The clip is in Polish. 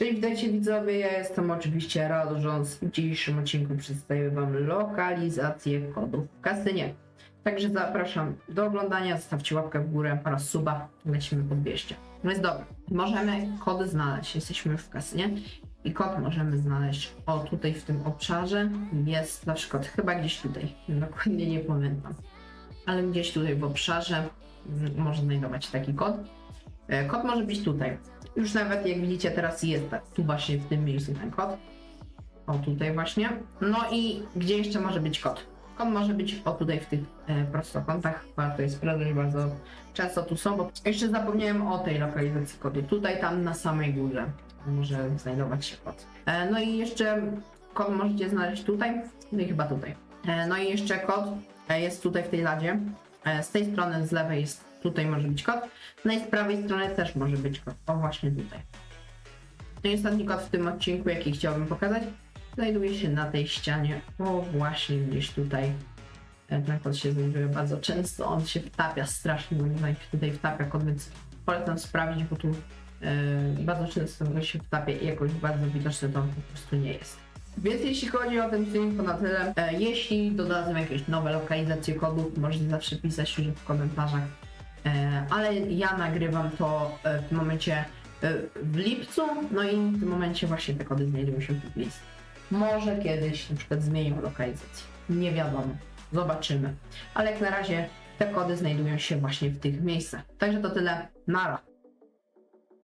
Cześć, witajcie widzowie, ja jestem oczywiście Radżons. W dzisiejszym odcinku przedstawię Wam lokalizację kodów w kasynie. Także zapraszam do oglądania, zostawcie łapkę w górę oraz suba, lecimy po 200. No jest dobra, możemy kody znaleźć, jesteśmy już w kasynie i kod możemy znaleźć o tutaj w tym obszarze, jest na przykład chyba gdzieś tutaj, dokładnie nie pamiętam, ale gdzieś tutaj w obszarze może znajdować taki kod. E, Kod może być tutaj. Już nawet jak widzicie teraz jest tak, tu właśnie w tym miejscu ten kod. O tutaj właśnie. No i gdzie jeszcze może być kod? Kod może być o tutaj w tych e, prostokątach. Warto jest sprawdzać, bardzo często tu są, bo jeszcze zapomniałem o tej lokalizacji kodu. Tutaj, tam na samej górze może znajdować się kod. E, no i jeszcze kod możecie znaleźć tutaj, no i chyba tutaj. E, no i jeszcze kod e, jest tutaj w tej ladzie. E, z tej strony, z lewej jest tutaj może być kod. No i z prawej strony też może być kod. O właśnie tutaj. No i ostatni kod w tym odcinku, jaki chciałbym pokazać, znajduje się na tej ścianie. O właśnie gdzieś tutaj. Ten kod się znajduje bardzo często. On się wtapia strasznie, moim zdaniem się tutaj wtapia kod, więc polecam sprawdzić, bo tu e, bardzo często go się wtapia i jakoś bardzo widoczny to po prostu nie jest. Więc jeśli chodzi o ten film, to na tyle. E, jeśli dodadzą jakieś nowe lokalizacje kodów, możecie zawsze pisać już w komentarzach. E, ale ja nagrywam to e, w momencie e, w lipcu, no i w tym momencie właśnie te kody znajdują się w list. Może kiedyś na przykład zmienią lokalizację. Nie wiadomo. Zobaczymy. Ale jak na razie te kody znajdują się właśnie w tych miejscach. Także to tyle. Nara.